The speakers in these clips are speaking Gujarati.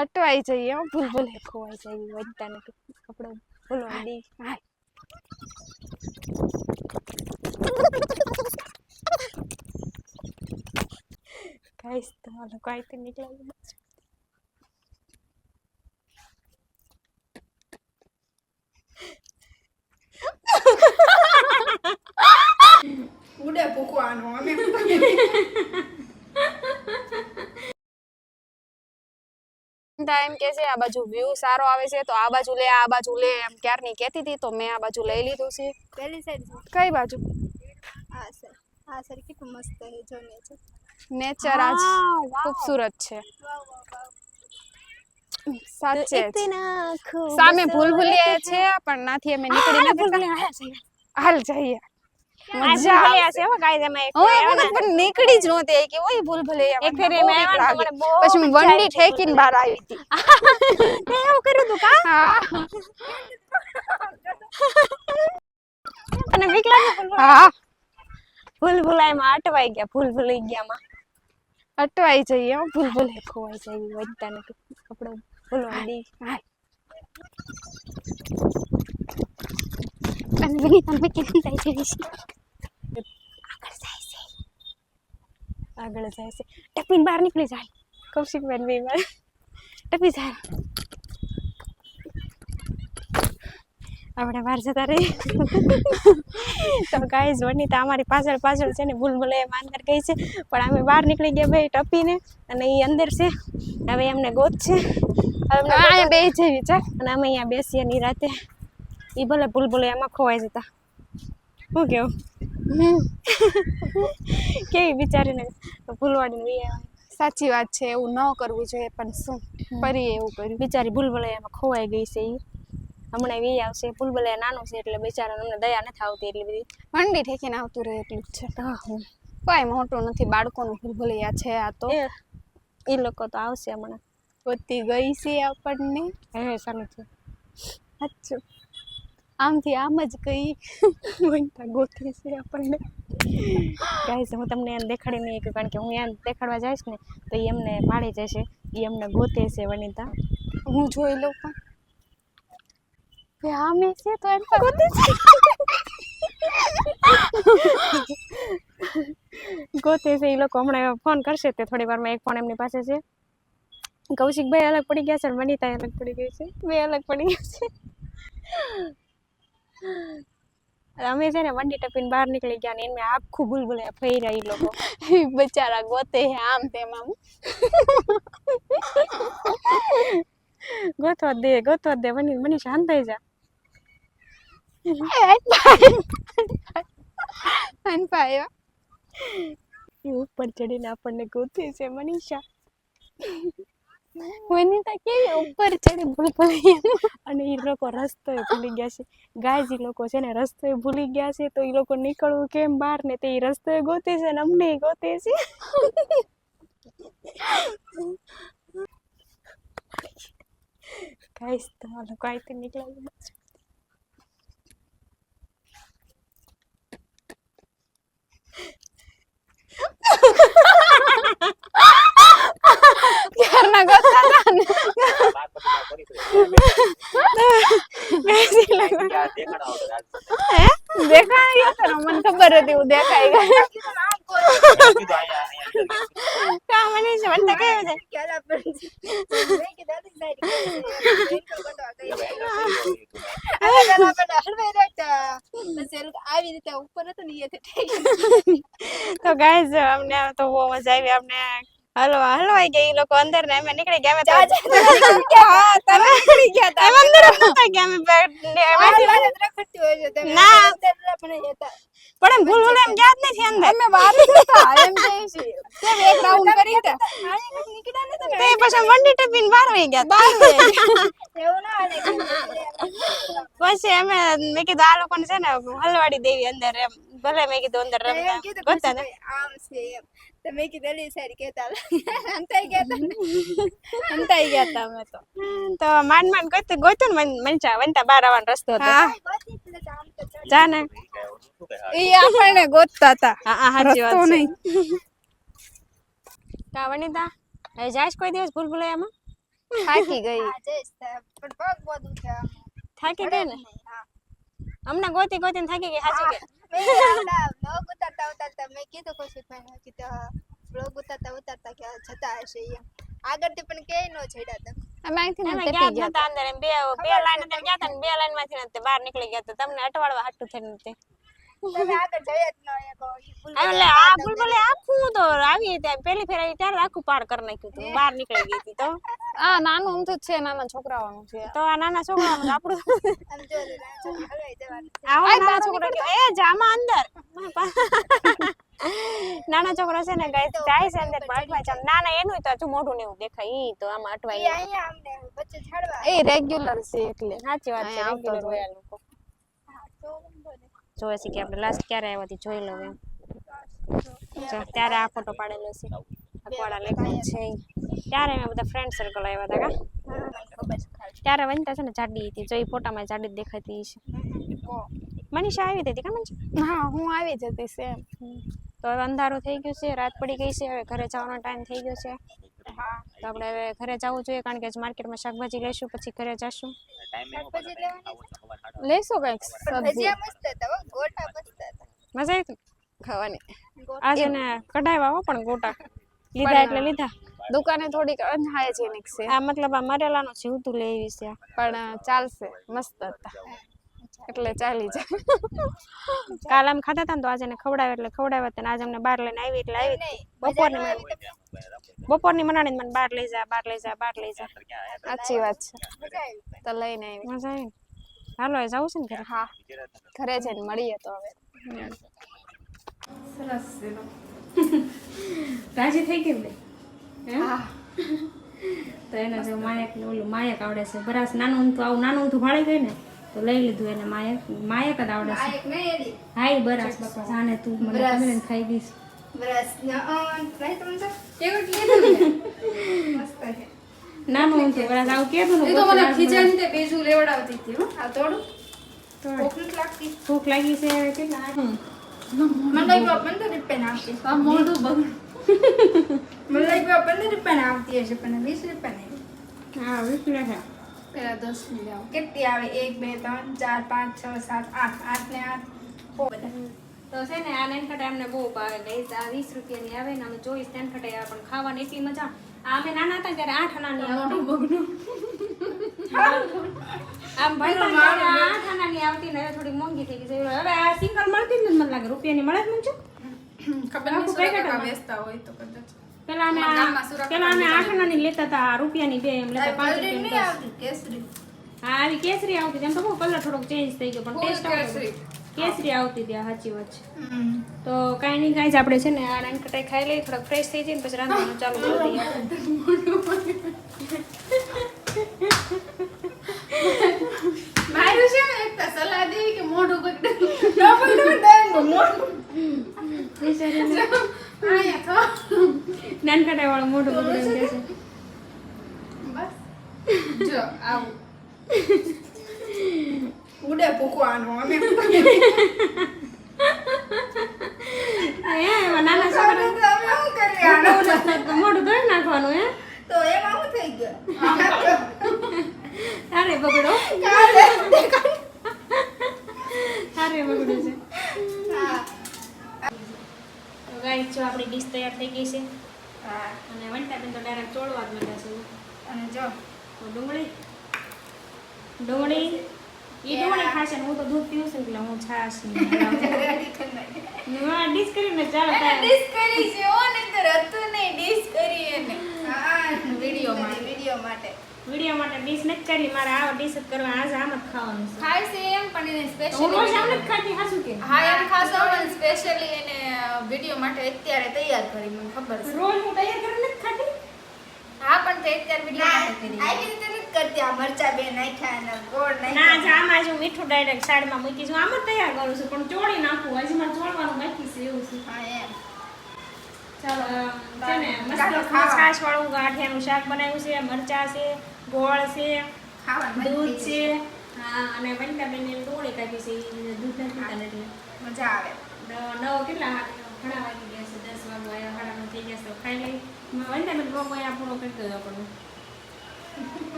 અટવાઈ જઈએ હો, ભૂલ ભૂલ ખોવાઈ જઈએ વધતા નથી આપણે ભૂલવા દી હાલ ગાઈસ તમારો કાંઈ તો નીકળ્યું ઉડે પૂકવાનો અમે. તા એમ કે છે આ બાજુ વ્યૂ સારો આવે છે તો આ બાજુ લે આ બાજુ લે એમ ક્યારની કહેતી હતી તો મેં આ બાજુ લઈ લીધું છે. પેલી સાઈડ કઈ બાજુ? હા સર હા સર કેટલું મસ્ત છે જો નેચર આજ ખૂબસૂરત છે. સાચે સામે ભૂલ ભૂલિયા છે. પણ નાથી અમે નીકળી નથી હાલ જઈએ. મજા આવશે. હું એ વખત પણ નીકળી જ નહોતી કે ઓય ભૂલ ભૂલિયા એક મને ફેરે બહુ મેં બીક આવ્યા ને લાગી. તો મને બહુ પછી હું મજા વંડી આવી ઠેકીને બહાર આવી હતી એવું કર્યું તું કા હા તને બીક લાગે ભૂલ હા ભૂલ ભૂલાઈમાં અટવાઈ ગયા ભૂલ ભૂલાઈ ગયામાં અટવાઈ જઈએ હો, ભૂલ ભૂલ ખોવાઈ જઈએ વધતા નથી આપણે ભૂલવા દી હાલ અને વિનીતા મેં કેમ જાય છે આગળ જાય છે. ટપીને બહાર નીકળી જાય. કૌશિક બેન બે વાર ટપી જાય. આપણે બહાર જતા રહી. તો ગાઈઝ વનિતા અમારી પાછળ પાછળ છે ને ભૂલ ભૂલે એમ અંદર ગઈ છે. પણ અમે બહાર નીકળી ગયા ભાઈ ટપીને અને એ અંદર છે. હવે એમને ગોત છે. હવે બે જેવી છે. અને અમે અહીંયા બેસીએ ની રાતે. એ ભલે ભૂલ ભૂલે એમાં ખોવાઈ જતા. શું કેવું? કેવી બિચારીને ભૂલવાડીને વી સાચી વાત છે એવું ન કરવું જોઈએ પણ શું ફરી એવું કર્યું બિચારી ભૂલભુલૈયામાં ખોવાઈ ગઈ છે એ હમણાં વી આવશે ભૂલભુલૈયા નાનું છે એટલે બિચારાને અમને દયા નથી આવતી એટલી બધી. મંડી ઠેકીને આવતું રહે એટલું જ છે. કોઈ મોટું નથી બાળકોનું ભૂલભુલૈયા છે આ તો. એ લોકો તો આવશે હમણાં. પોતી ગઈ છે આપણને. હે ચાલુ છે. સાચું. આમથી આમ જ કઈ વંટા ગોતી છે આપણને. ગાઈસ, હું તમને એને દેખાડી નહીં કહ્યું કારણ કે હું એને દેખાડવા જઈશ ને, તો એ એમને પાડી જશે. એ એમને ગોતે છે વનિતા. હું જોઈ લઉં પણ. હા મેં છે તો એમ ગોતે છે. ગોતે છે એ લોકો હમણાં ફોન કરશે તે થોડી વારમાં એક ફોન એમની પાસે છે. કૌશિકભાઈ અલગ પડી ગયા છે વનિતા અલગ પડી ગઈ છે. બે અલગ પડી ગયા છે. અમે છે ને વંડી ટપીને બહાર નીકળી ગયા ને એમને આખું ભૂલભુલે ફર્યા એ લોકો. બચારા ગોતે હે આમ તેમ આમ. ગોતવા દે ગોતવા દે વની મની શાંત થઈ જા. અનપાયો ઉપર ચડીને આપણને ગોતે છે મનીષા. વનિતા કેવી ઉપર ચડી ભૂલ અને એ લોકો રસ્તો ભૂલી ગયા છે. ગાય લોકો છે ને રસ્તો ભૂલી ગયા છે તો એ લોકો નીકળવું કેમ બહાર ને તે રસ્તો ગોતે છે ને અમને ગોતે છે. ગાઈસ તમારો કાંઈ તો નીકળ્યું ક્યારના ગોતા હતા ને દેખાઈ ગયો તો મને ખબર હતી હું દેખાઈ ગઈ કા મનીષા મને કેવું છે ક્યારે પણ મેં કે દાદી સાઈડ આવી રીતે ઉપર હતો ને તો ગાઈસ અમને તો બહુ મજા આવી. અમને હલવા હલવાઈ ગયા એ લોકો અંદર ને અમે નીકળી ગયા અમે હા તમે નીકળી ગયા તા. અમે અંદર નતા ગયા અમે બેઠ- હોય છે ના. અંદર પણ હતા. પણ એમ ભૂલ ભૂલ એમ ગયા જ નથી અંદર. અમે જ હતા એમ જઈ છે. કે એક રાઉન્ડ કરી હતા આને નીકળ્યા ને તમે. તે પછી મંડી ટપીન બહાર વહી ગયા બહાર એવું ના હાલે. પછી અમે મેં કીધું આ લોકોને છે ને હલવાડી દેવી અંદર એમ. ભલે મેં કીધું અંદર રમતા ગોતા ને આમ છે એમ તો મેં કીધું અલી સાઈડ કેતા અંતાઈ ગયા તા. અંતાઈ ગયા હતા અમે તો તો માંડ માંડ ગોતું ગોતું ને મનચા વંટા બહાર આવવાનો રસ્તો હતો. જા ને એ આપણને ગોતતા હતા હા હા રસ્તો વાત છે નહીં કા વનિતા હવે જાઈશ કોઈ દિવસ ભૂલ ભૂલાયામાં થાકી ગઈ પણ પગ બહુ થાકી ગઈ ને હા. હમણાં ગોતી ગોતી થાકી ગઈ સાચી કે મેં આવડા vlog ઉતારતા ઉતારતા મેં કીધું કૌશિકભાઈને તો બ્લોગ ઉતારતા ઉતારતા કે જતા હશે એમ આગળથી પણ કેય નો છેડા તમે અમે અહીંથી ને ગયા અંદર બે બે લાઈન અંદર ગયા હતા ને બે લાઈનમાંથી બહાર નીકળી ગયા હતા તમને અટવાડવા હાટું થઈને એટલે આ બુલબુલે આખું તો આવી ત્યાં પેલી ફેર આવી ત્યારે આખું પાર કરી નાખ્યું હતું બહાર નીકળી ગઈ હતી તો. આ નાનું અમથું જ છે નાના છોકરાઓનું છે. તો આ નાના છોકરાનું આપણું. આમ નાના છોકરા છે. આવો નાના છોકરો કે એ જામા અંદર. નાના છોકરો છે ને ગાય જાય છે અંદર અટવાય છે નાના એનું તો હજુ મોઢું ને એવું દેખાય ઈ તો આમાં અટવાઈ અટવાય એ રેગ્યુલર છે એટલે. સાચી વાત છે હોય લોકો. નહીં. છે કે આપણે લાસ્ટ ક્યારે આવ્યા હતી જોઈ લઉં એમ ત્યારે આ ફોટો પાડેલો છે અકવાડા લેખન છે ત્યારે અમે બધા ફ્રેન્ડ સર્કલ આવ્યા હતા કા. ત્યારે વનતા છે ને જાડી હતી જો ઈ ફોટામાં જાડી દેખાતી છે મનીષા આવી હતી કા મનીષા હા હું આવી જતી છે એમ. તો હવે અંધારું થઈ ગયું છે રાત પડી ગઈ છે હવે ઘરે જવાનો ટાઈમ થઈ ગયો છે તો આપણે હવે ઘરે જવું જોઈએ કારણ કે આજ માર્કેટમાં શાકભાજી લઈશું પછી ઘરે જશું. લઈશું કંઈક સબ્જી. ભજીયા મસ્ત હતા હો, ગોટા મસ્ત હતા. મજા આવી ખાવાની. આજે ને કઢાવ્યા હો પણ ગોટા. લીધા એટલે લીધા. દુકાને થોડીક અનહાઇજેનિક છે. આ મતલબ આ મરેલાનું જીવતું લેવી છે પણ ચાલશે. મસ્ત હતા. એટલે ચાલી જાય. કાલ આમ ખાતા હતા ને તો આજે એને ખવડાવ્યા એટલે ખવડાવ્યા તને આજે અમને બહાર લઈને આવી એટલે આવી. બપોર બપોરની બપોરની મનાણી મને બહાર લઈ જા બહાર લઈ જા બહાર લઈ જા. સાચી વાત છે. તો લઈને આવી. મજા આવી. હાલો જવું છે ને ઘરે? હા. ઘરે જઈને મળીએ તો હવે. રાજી થઈ ગઈ ને? હા? તો એને જો માયક ને ઓલું માયક આવડે છે. બરાસ નાનું ઊંધું આવું નાનું ઊંધું ભાળી ગઈ ને તો લઈ લીધું એને માયક. માયક જ આવડે છે. હા એ બરાસ બાપા જાને તું મને. ખબર ખાઈ દઈશ. તો બરાસ આવું એ તો મને ખીજાની તે બીજું લેવડાવતી હતી હો. આ તોડું. ભૂખ લાગી છે કેટલા આ પંદર રૂપિયાની આવતી આ મોઢું લાગ્યું પંદર રૂપિયાની આવતી હશે પણ વીસ રૂપિયા નહીં હા વીસ છે. પેલા દસની કેટલી આવે? એક બે ત્રણ ચાર પાંચ છ સાત આઠ. આઠ ને આઠ. તો છે ને આ નેનખટાઈ અમને બહુ ભાવે. લઈશ આ વીસ રૂપિયાની આવે ને અમે ચોવીસ નેનખટાઈ આવે પણ ખાવાની એટલી મજા આ અમે નાના હતા ત્યારે આઠ આનાની આવતી. આમ આ આઠ આનાની આવતી ને હવે થોડી મોંઘી થઈ ગઈ હવે આ સિંગલ મળતી જ મને લાગે રૂપિયાની મળે જ મને ખબર નહીં વેચતા હોય તો કદાચ. પેલા અમે પેલા અમે લેતા હતા આ રૂપિયાની બે એમ લેતા પાંચ રૂપિયાની આવતી કેસરી. હા આવી કેસરી આવતી હતી. એમ તો બહુ કલર થોડોક ચેન્જ થઈ ગયો પણ ટેસ્ટ આવતો કેસરી. આવતી ત્યાં સાચી વાત છે. તો કાંઈ નહીં કાંઈ જ આપણે છે ને આ નાનકટાઈ ખાઈ લઈએ થોડાક ફ્રેશ થઈ જઈએ ને પછી રાંધવાનું ચાલુ કરી દઈએ. માર્યું છે ને એક સલાહ દેવી કે મોઢું થો. નાનકટાઈ વાળું મોઢું બગડે કે છે. બસ. જો આવું. ઉડે પૂકવાનો અમે. નાના છોકરા ધોઈ નાખવાનું હે? તો એમાં શું થઈ ગયું? તારે બગડો. તારે. બગડો છે. ગાઈસ જો આપણી ડીશ તૈયાર થઈ ગઈ છે. હા. અને વંટા બેન તો ડાયરેક્ટ ચોળવા જ મળ્યા છે. અને જો. ડુંગળી? ડુંગળી? એ ડુંગળી ખાશે હું તો દૂધ પીવું છું એટલે હું છાશ. હા ડીશ કરીને ચાલો ડીશ કરી છે ઓ નહીંતર હતું નહીં ડીશ કરી એને. હા, વીડિયો માટે. વીડિયો માટે. વિડિયો માટે ડીશ નથી કરી મારે આવો ડીશ જ કરવા આજ આમ જ ખાવાનું છે. ખાય છે એમ પણ એને હું રોજ આમ સ્પેશિયલી જ ખાતી હાસું કે? હા એમ ખાસો પણ સ્પેશિયલી એને વીડિયો માટે અત્યારે તૈયાર કરી મને ખબર છે. રોજ હું તૈયાર કરી નથી ખાતી હા પણ તે અત્યારે વીડિયો માટે કરી. આવી રીતે નથી કરતી. આ મરચા બે નાખ્યા અને ગોળ ના નાખ્યા જ આમાં જ હું મીઠું ડાયરેક્ટ સાઈડમાં મૂકી છું. આમ જ તૈયાર કરું છું પણ ચોળી નાખું. હજી મારે ચોળવાનું બાકી છે એવું છે. હા એમ. ચાલો છે ને મસ્ત છાશ વાળું ગાંઠિયાનું શાક બનાવ્યું છે. મરચા છે ગોળ છે દૂધ છે. હા અને વનિતાબેન ડોળી કાઢી છે દૂધ નથી એટલે મજા આવે. નવ કેટલા ઘણા વાગી ગયા છે દસ વાગવા આવ્યા સાડા નવ થઈ ગયા છે ખાઈ લઈ વનિતાબેન બહુ અહીંયા પૂરો કરી દો આપણને.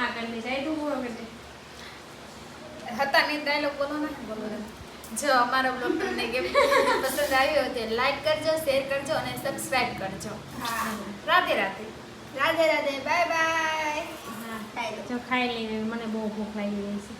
આ કરી જાય તું પૂરો કરી દે. હતા ને ડાયલોગ બોલો ને બોલો જો અમારો બ્લોગ તમને કેમ પસંદ આવ્યો હોય તો લાઈક કરજો શેર કરજો અને સબસ્ક્રાઇબ કરજો. રાધે રાધે. રાધે રાધે બાય બાય જો ખાઈ લઈને મને બહુ ભૂખ લાગી ગઈ છે.